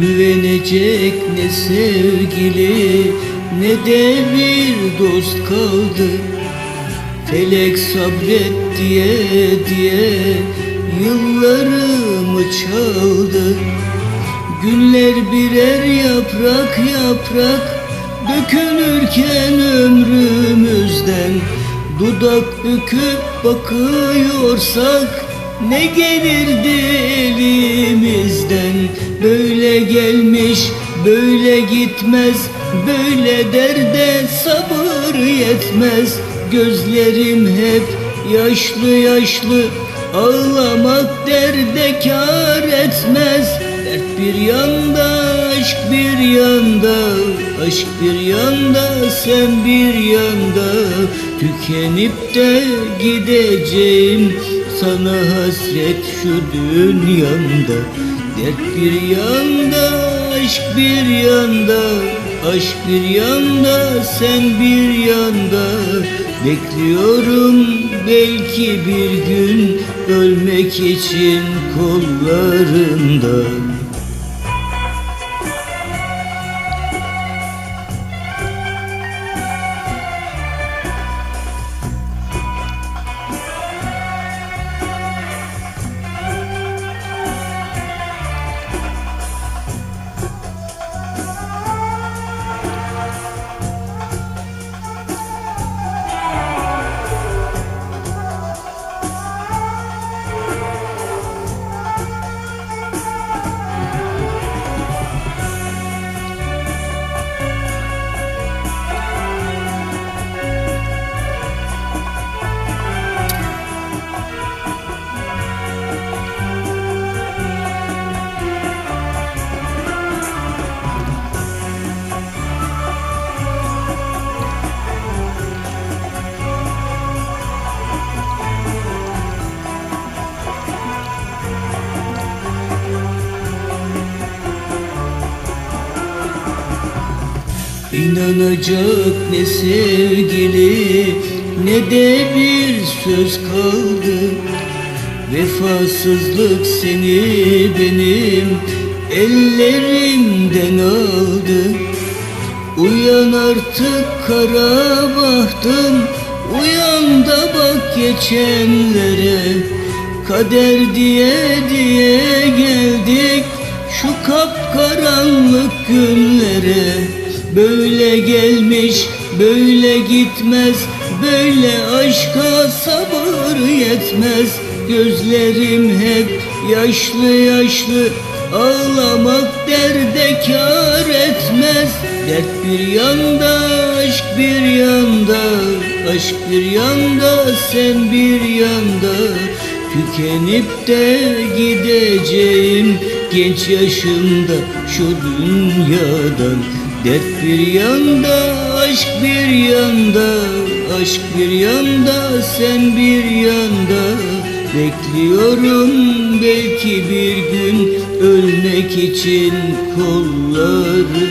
Güvenecek ne sevgili ne de bir dost kaldı. Felek sabret diye diye yıllarımı çaldı? Günler birer yaprak yaprak dökülürken ömrümüzden. Dudak büküp bakıyorsak ne gelirdi elimizden Böyle gelmiş böyle gitmez. Böyle derde sabır yetmez. Gözlerim hep yaşlı yaşlı. Ağlamak derde kar etmez. Dert bir yanda aşk bir yanda. Aşk bir yanda sen bir yanda Tükenip de gideceğim. Sana hasret şu dünyamda. Dert bir yanda aşk bir yanda. Aşk bir yanda sen bir yanda. Bekliyorum belki bir gün Ölmek için kollarında İnanacak ne sevgili ne de bir söz kaldı. Vefasızlık seni benim ellerimden aldı. Uyan artık kara bahtım Uyan da bak geçenlere. Kader diye diye geldik Şu kapkaranlık günlere Böyle gelmiş böyle gitmez Böyle aşka sabır yetmez. Gözlerim hep yaşlı yaşlı Ağlamak derde kar etmez. Dert bir yanda aşk bir yanda Aşk bir yanda sen bir yanda. Tükenip de gideceğim genç yaşımda şu dünyadan Dert bir yanda aşk bir yanda Aşk bir yanda sen bir yanda. Bekliyorum belki bir gün ölmek için kollarında